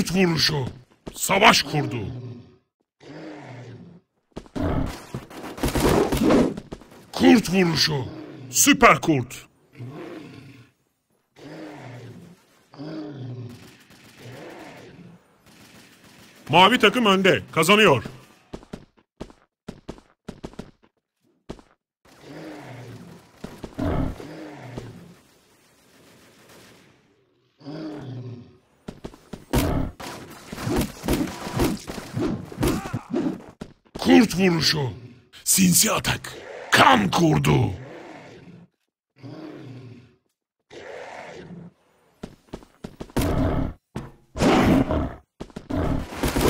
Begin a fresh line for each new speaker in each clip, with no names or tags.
Kurt vuruşu. Savaş kurdu. Kurt vuruşu. Süper kurt. Mavi takım önde. Kazanıyor. Kurt vuruşu. Sinsi atak. Kan kurdu.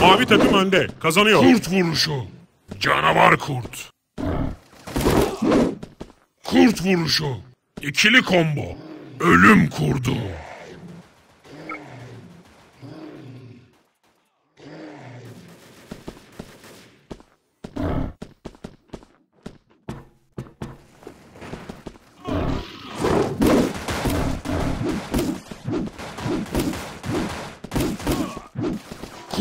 Mavi takım önde. Kazanıyor. Kurt vuruşu. Canavar kurt. Kurt vuruşu. İkili combo. Ölüm kurdu.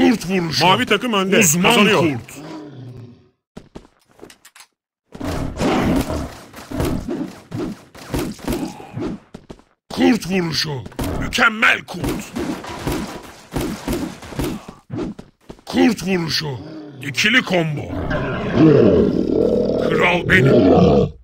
Kurt vuruşu. Mavi takım önde. Uzman Kazanıyor. kurt. Kurt vuruşu. Mükemmel kurt. Kurt vuruşu. İkili combo. Kral benim.